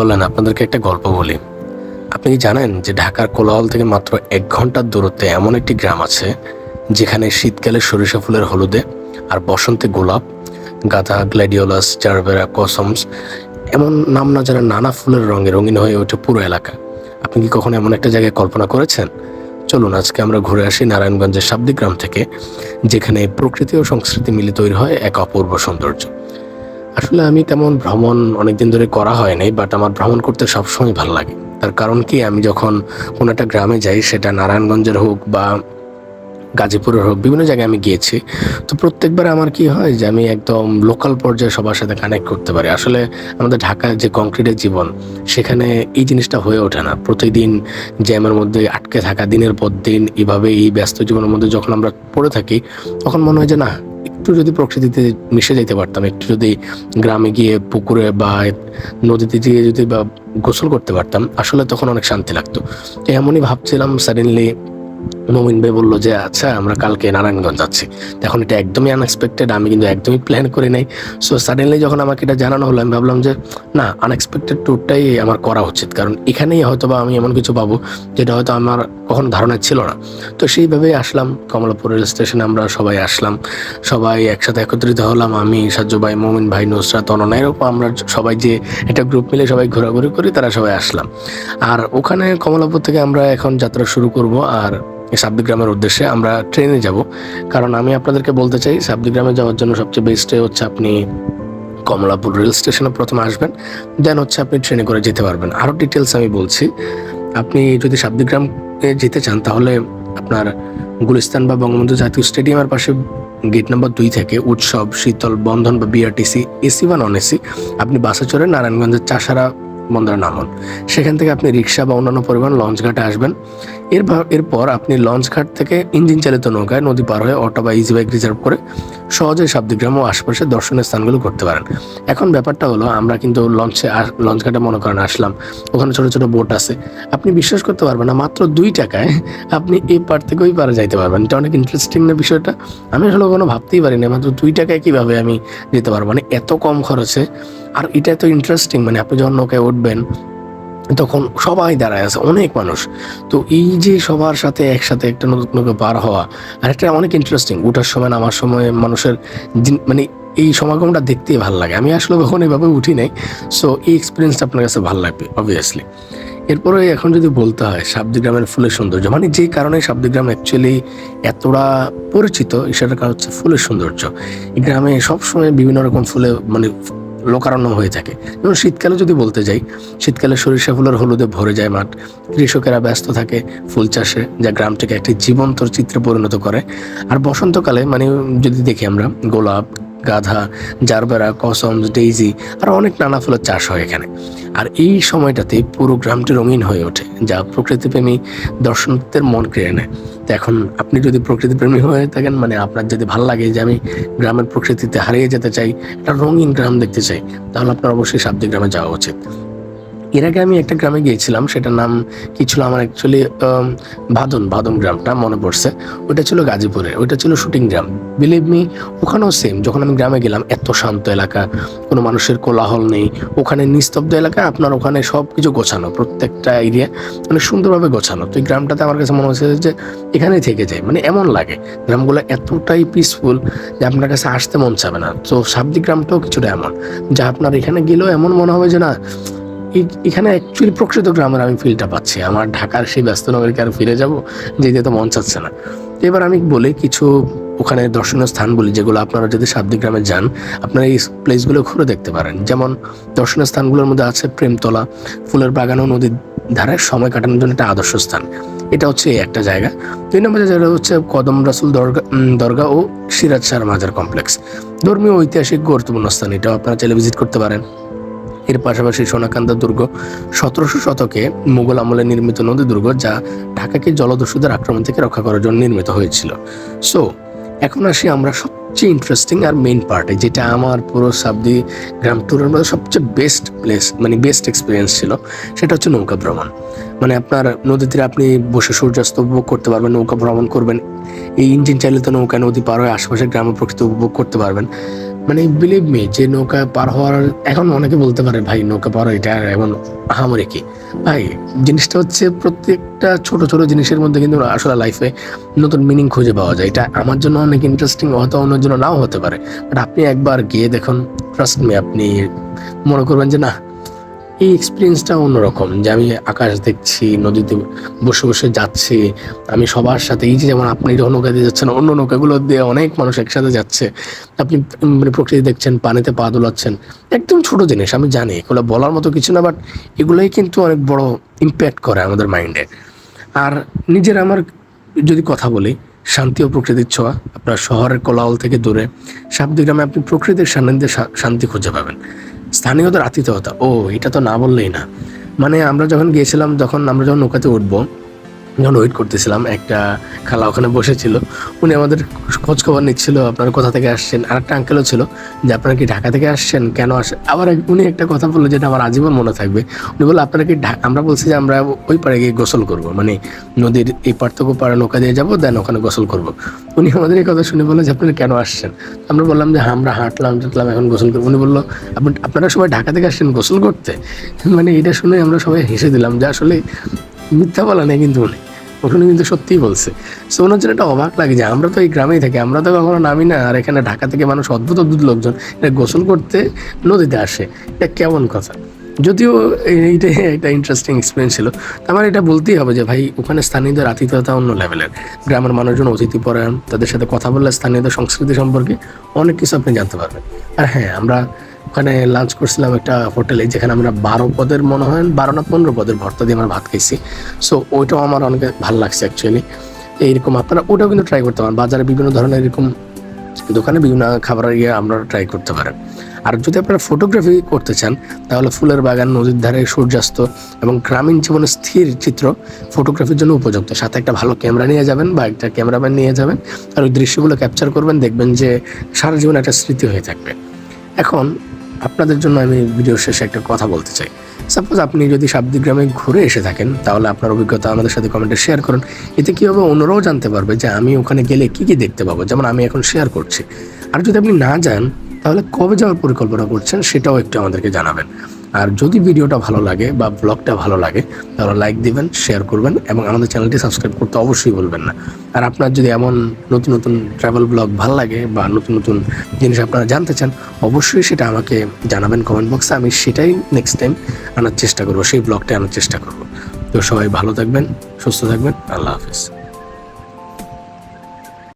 চলেন, আপনাদেরকে একটা গল্প বলি। আপনি কি জানেন যে ঢাকার কোলাহল থেকে মাত্র এক ঘণ্টার দূরত্বে এমন একটি গ্রাম আছে, যেখানে শীতকালে সরিষা ফুলের হলুদে আর বসন্তে গোলাপ, গাঁদা গ্ল্যাডিওলাস জারবেরা কসমস এমন নাম না যারা নানা ফুলের রঙে রঙিন হয়ে ওঠে পুরো এলাকা। আপনি কি কখনো এমন একটা জায়গায় কল্পনা করেছেন? চলুন, আজকে আমরা ঘুরে আসি নারায়ণগঞ্জের শাব্দিগ্রাম থেকে, যেখানে প্রকৃতি ও সংস্কৃতি মিলে তৈরি হয় এক অপূর্ব সৌন্দর্য। আসলে আমি তেমন ভ্রমণ অনেকদিন ধরে করা হয় নাই বাট আমার ভ্রমণ করতে সবসময় ভালো লাগে। তার কারণ কি, আমি যখন কোনো একটা গ্রামে যাই, সেটা নারায়ণগঞ্জের হোক বা গাজীপুরের হোক, বিভিন্ন জায়গায় আমি গিয়েছি, তো প্রত্যেকবার আমার কি হয় যে আমি একদম লোকাল পর্যায়ে সবার সাথে কানেক্ট করতে পারি। আসলে আমাদের ঢাকার যে কংক্রিটের জীবন, সেখানে এই জিনিসটা হয়ে ওঠে না। প্রতিদিন জ্যামের মধ্যে আটকে থাকা, দিনের পর দিন এইভাবে এই ব্যস্ত জীবনের মধ্যে যখন আমরা পড়ে থাকি, তখন মনে হয় যে না একটু যদি প্রকৃতিতে মিশে যেতে পারতাম, একটু যদি গ্রামে গিয়ে পুকুরে বা নদীতে গিয়ে যদি বা গোসল করতে পারতাম, আসলে তখন অনেক শান্তি লাগতো। এমনই ভাবছিলাম সাডেনলি মমিন ভাই বলল যে আচ্ছা আমরা কালকে নারায়ণগঞ্জ যাচ্ছি। এখন এটা একদমই আনএক্সপেক্টেড আমি কিন্তু একদমই প্ল্যান করি নাই। সো সাডেনলি যখন আমাকে এটা জানানো হলো, আমি ভাবলাম যে, না আনএক্সপেক্টেড ট্যুরটাই আমার করা উচিত। কারণ এখানেই হয়তো বা আমি এমন কিছু পাবো যেটা হয়তো আমার কখনো ধারণা ছিল না। তো সেইভাবেই আসলাম, কমলাপুর রেল স্টেশনে আমরা সবাই আসলাম। সবাই একসাথে একত্রিত হলাম, আমি, সাজ্জু ভাই, মোমিন ভাই, নুসরাত অননা এরকম আমরা সবাই যে একটা গ্রুপ মিলে সবাই ঘোরাঘুরি করি, তারা সবাই আসলাম। আর ওখানে কমলাপুর থেকে আমরা এখন যাত্রা শুরু করব, আর সাবদিগ্রামের উদ্দেশ্যে আমরা ট্রেনে যাব। কারণ আমি আপনাদেরকে বলতে চাই সাবদিগ্রামে যাওয়ার জন্য সবচেয়ে বেস্ট হচ্ছে আপনি কমলাপুর রেল স্টেশনে প্রথমে আসবেন দেন হচ্ছে আপনি ট্রেনে করে যেতে পারবেন। আরও ডিটেলস আমি বলছি। আপনি যদি সাবদিগ্রাম যেতে চান, তাহলে আপনার গুলিস্তান বা বঙ্গবন্ধু জাতীয় স্টেডিয়ামের পাশে গেট নাম্বার দুই থেকে উৎসব, শীতল বন্ধন বা বিআরটিসি এসি বা নন এসি আপনি বাসে চড়ে নারায়ণগঞ্জের চাষারা বন্দরে নামুন। সেখান থেকে আপনি রিক্সা বা অন্যান্য পরিবহন লঞ্চ ঘাটে আসবেন। এর এরপর আপনি লঞ্চ ঘাট থেকে ইঞ্জিন চালিত নৌকায় নদী পার হয়ে অটো বা ইজি বাইক রিজার্ভ করে সহজে সাবদিগ্রাম ও আশেপাশে দর্শনীয় স্থানগুলো করতে পারেন। এখন ব্যাপারটা হলো, আমরা কিন্তু লঞ্চে লঞ্চ ঘাটে মনে করেন আসলাম। ওখানে ছোটো ছোটো বোট আছে। আপনি বিশ্বাস করতে পারবেন না, মাত্র দুই টাকায় আপনি এই পার থেকে ওই পারে যাইতে পারবেন। এটা অনেক ইন্টারেস্টিং না বিষয়টা? আমি আসলে কোনো ভাবতেই পারি না মাত্র দুই টাকায় কীভাবে আমি যেতে পারব? মানে এত কম খরচে আর এটা এত ইন্টারেস্টিং মানে আপনি যখন নৌকায় উঠবেন, তখন সবাই দাঁড়ায় আছে, অনেক মানুষ। তো এই যে সবার সাথে একসাথে একটা নতুন নৌকা পার হওয়া, আর একটা অনেক ইন্টারেস্টিং ওঠার সময়, নামার সময় মানুষের মানে এই সমাগমটা দেখতেই ভালো লাগে। আমি আসলে কখনো এভাবে উঠি নাই সো এই এক্সপিরিয়েন্সটা আপনার কাছে ভালো লাগবে অবভিয়াসলি এরপরে এখন যদি বলতে হয় সাবদিগ্রামের ফুলের সৌন্দর্য মানে যে কারণে সাবদিগ্রাম অ্যাকচুয়ালি এতটা পরিচিত, সেটার কারণ হচ্ছে ফুলের সৌন্দর্য। এই গ্রামে সবসময় বিভিন্ন রকম ফুলে মানে লোকারণ্য হয়ে থাকে। যেমন শীতকালে যদি বলতে যাই, শীতকালে সরিষা ফুলের হলুদে ভরে যায় মাঠ। কৃষকেরা ব্যস্ত থাকে ফুল চাষে, যা গ্রামটিকে একটি জীবন্ত চিত্রে পরিণত করে। আর বসন্তকালে মানে যদি দেখি আমরা, গোলাপ, গাধা, জারবেরা, কসম, ডেইজি, আর অনেক নানা ফুলের চাষ হয় এখানে। আর এই সময়টাতে পুরো গ্রামটি রঙিন হয়ে ওঠে, যা প্রকৃতিপ্রেমী দর্শনার্থীদের মন কেড়ে নেয়। এখন আপনি যদি প্রকৃতি প্রেমী হয়ে থাকেন মানে আপনার যদি ভালো লাগে যে আমি গ্রামের প্রকৃতিতে হারিয়ে যেতে চাই, একটা রঙিন গ্রাম দেখতে চাই, তাহলে আপনার অবশ্যই সাবদি গ্রামে যাওয়া উচিত। এর আগে আমি একটা গ্রামে গিয়েছিলাম, সেটার নাম কি ছিল আমার অ্যাকচুয়ালি ভাদন ভাদন গ্রামটা মনে পড়ছে। ওইটা ছিল গাজীপুরে, ওইটা ছিল শুটিং গ্রাম। বিলিভ মি ওখানেও সেম যখন আমি গ্রামে গেলাম, এত শান্ত এলাকা, কোনো মানুষের কোলাহল নেই। ওখানে নিস্তব্ধ এলাকা, আপনার ওখানে সব কিছু গোছানো, প্রত্যেকটা এরিয়া মানে সুন্দরভাবে গোছানো। তো এই গ্রামটাতে আমার কাছে মনে হচ্ছে যে এখানেই থেকে যায় মানে এমন লাগে। গ্রামগুলো এতটাই পিসফুল যে আপনার কাছে আসতে মন চাবে না। তো সাবদি গ্রামটাও কিছুটা এমন। যা আপনার এখানে গেলেও এমন মনে হবে যে না এখানে অ্যাকচুয়ালি প্রকৃত গ্রামের আমি ফিলটা পাচ্ছি। আমার ঢাকার সেই ব্যস্ত নগরীকে আর ফিরে যাব, যেতে তো মন চাচ্ছে না। এবার আমি বলি কিছু ওখানে দর্শনীয় স্থান বলি, যেগুলো আপনারা যদি সাবদি গ্রামে যান, আপনারা এই প্লেসগুলো ঘুরে দেখতে পারেন। যেমন দর্শনীয় স্থানগুলোর মধ্যে আছে প্রেমতলা, ফুলের বাগান ও নদীর ধারে সময় কাটানোর জন্য একটা আদর্শ স্থান। এটা হচ্ছে একটা জায়গা। দুই নম্বর জায়গা হচ্ছে কদম রাসুল দরগা দরগা ও সিরাজ শাহ মাজার কমপ্লেক্স ধর্মীয় ঐতিহাসিক গুরুত্বপূর্ণ স্থান। এটাও আপনারা চাইলে ভিজিট করতে পারেন। এর পাশাপাশি সোনাকান্দা দুর্গ সতেরোশো শতকে মুঘল আমলে নির্মিত নদী দুর্গ যা ঢাকাকে জলদস্যুদের আক্রমণ থেকে রক্ষা করার জন্য নির্মিত হয়েছিল। সো এখন আসি আমরা সবচেয়ে ইন্টারেস্টিং আর মেইন পার্টে যেটা আমার পুরো সাবদি গ্রাম ট্যুরের মধ্যে সবচেয়ে বেস্ট প্লেস মানে বেস্ট এক্সপিরিয়েন্স ছিল, সেটা হচ্ছে নৌকা ভ্রমণ। মানে আপনার নদীতে আপনি বসে সূর্যাস্ত উপভোগ করতে পারবেন, নৌকা ভ্রমণ করবেন, এই ইঞ্জিন চালিত নৌকা নদী পার হয়ে আশেপাশের গ্রামের প্রকৃতি উপভোগ করতে পারবেন। মানে বিলিভ মি যে নৌকা পার হওয়ার, এখন অনেকে বলতে পারে, ভাই, নৌকা পার এটা এখন আহামরি কি? ভাই, জিনিসটা হচ্ছে প্রত্যেকটা ছোট ছোট জিনিসের মধ্যে কিন্তু আসলে লাইফে নতুন মিনিং খুঁজে পাওয়া যায়। এটা আমার জন্য অনেক ইন্টারেস্টিং হয়তো অন্যের জন্য নাও হতে পারে। বাট আপনি একবার গিয়ে দেখুন ট্রাস্ট মি আপনি মনে করবেন যে, না এই এক্সপিরিয়েন্সটা অন্যরকম যে আমি আকাশ দেখছি, নদীতে বসে বসে যাচ্ছি, আমি সবার সাথে, এই যে যেমন আপনি যখন নৌকা দিয়ে যাচ্ছেন, অন্য নৌকাগুলো দিয়ে অনেক মানুষ একসাথে যাচ্ছে। আপনি মানে প্রকৃতি দেখছেন, পানিতে পা দোলাচ্ছেন, একদম ছোট জিনিস, আমি জানি, এগুলো বলার মতো কিছু না বাট এগুলোই কিন্তু অনেক বড় ইম্প্যাক্ট করে আমাদের মাইন্ডে আর নিজের আমার যদি কথা বলি, শান্তি ও প্রকৃতির ছোঁয়া, আপনার শহরের কোলাহল থেকে দূরে গ্রামে আপনি প্রকৃতির সান্নিধ্যে শান্তি খুঁজে পাবেন। স্থানীয়দের আতিথেয়তা। ও, এটা তো না বললেই না। মানে আমরা যখন গিয়েছিলাম, তখন আমরা যখন নৌকাতে উঠবো যখন ওয়েট করতেছিলাম, একটা খালা ওখানে বসেছিল। উনি আমাদের খোঁজখবর নিচ্ছিল, আপনারা কোথা থেকে আসছেন? আর একটা আঙ্কেলও ছিল যে, আপনারা কি ঢাকা থেকে আসছেন? কেন আসেন আবার উনি একটা কথা বলল যেটা আমার আজীবন মনে থাকবে। উনি বলল, আপনারা কি আমরা বলছি যে, আমরা ওই পাড়ে গিয়ে গোসল করব। মানে নদীর এই পার্থক্য পাড়ে নৌকা দিয়ে যাব, দেন ওখানে গোসল করব। উনি আমাদের এই কথা শুনে বলল যে, আপনারা কেন আসছেন? আমরা বললাম যে, আমরা হাঁটলাম টাটলাম এখন গোসল করব। উনি বলল, আপনি আপনারা সবাই ঢাকা থেকে আসছেন গোসল করতে? মানে এটা শুনে আমরা সবাই হেসে দিলাম যে, আসলে মিথ্যা বলা নেই কিন্তু উনি। ওখানে কিন্তু সত্যিই বলছে। সো ওনার জন্য একটা অবাক লাগে যে আমরা তো এই গ্রামেই থাকি, আমরা তো কখনো নামি না, আর এখানে ঢাকা থেকে মানুষ অদ্ভুত অদ্ভুত লোকজন এটা গোসল করতে নদীতে আসে। এটা কেমন কথা? যদিও এই- এইটা একটা ইন্টারেস্টিং এক্সপিরিয়েন্স ছিল। আমার এটা বলতেই হবে যে ভাই, ওখানে স্থানীয়দের আতিথেয়তা অন্য লেভেলের গ্রামের মানুষজন অতিথি পরায়ণ, তাদের সাথে কথা বললে স্থানীয়দের সংস্কৃতি সম্পর্কে অনেক কিছু আপনি জানতে পারবেন। আর হ্যাঁ আমরা ওখানে লাঞ্চ করছিলাম একটা হোটেলে, যেখানে আমরা বারো পদের মনে হয়, বারো না পনেরো পদের ভর্তা দিয়ে আমরা ভাত খাইছি। সো ওইটাও আমার অনেক ভালো লাগছে অ্যাকচুয়ালি এইরকম আপনারা ওটাও কিন্তু ট্রাই করতে পারেন। বাজারে বিভিন্ন ধরনের এরকম দোকানে বিভিন্ন খাবার ইয়ে আমরা ট্রাই করতে পারেন। আর যদি আপনারা ফটোগ্রাফি করতে চান, তাহলে ফুলের বাগান, নদীর ধারে সূর্যাস্ত এবং গ্রামীণ জীবনের স্থির চিত্র ফটোগ্রাফির জন্য উপযুক্ত। সাথে একটা ভালো ক্যামেরা নিয়ে যাবেন বা একটা ক্যামেরাম্যান নিয়ে যাবেন আর ওই দৃশ্যগুলো ক্যাপচার করবেন, দেখবেন যে সারা জীবন একটা স্মৃতি হয়ে থাকবে। এখন আপনাদের জন্য আমি ভিডিও শেষে একটা কথা বলতে চাই। সাপোজ আপনি যদি গ্রামে ঘুরে এসে থাকেন, তাহলে আপনার অভিজ্ঞতা আমাদের সাথে কমেন্টে শেয়ার করুন। এতে কী হবে? অন্যরাও জানতে পারবে যে আমি ওখানে গেলে কী কী দেখতে পাবো। যেমন আমি এখন শেয়ার করছি। আর যদি আপনি না যান, তাহলে কবে যাওয়ার পরিকল্পনা করছেন, সেটাও একটু আমাদেরকে জানাবেন। আর যদি ভিডিওটা ভালো লাগে বা ব্লগটা ভালো লাগে, তাহলে লাইক দিবেন শেয়ার করবেন এবং আমাদের চ্যানেলটি সাবস্ক্রাইব করতে অবশ্যই বলবেন না। আর আপনার যদি এমন নতুন নতুন ট্রাভেল ব্লগ ভালো লাগে বা নতুন নতুন জিনিস আপনারা জানতে চান, অবশ্যই সেটা আমাকে জানাবেন কমেন্ট বক্সে আমি সেটাই নেক্সট টাইম আনার চেষ্টা করব, সেই ব্লগটা আনার চেষ্টা করব। তো সবাই ভালো থাকবেন, সুস্থ থাকবেন, আল্লাহ হাফিজ।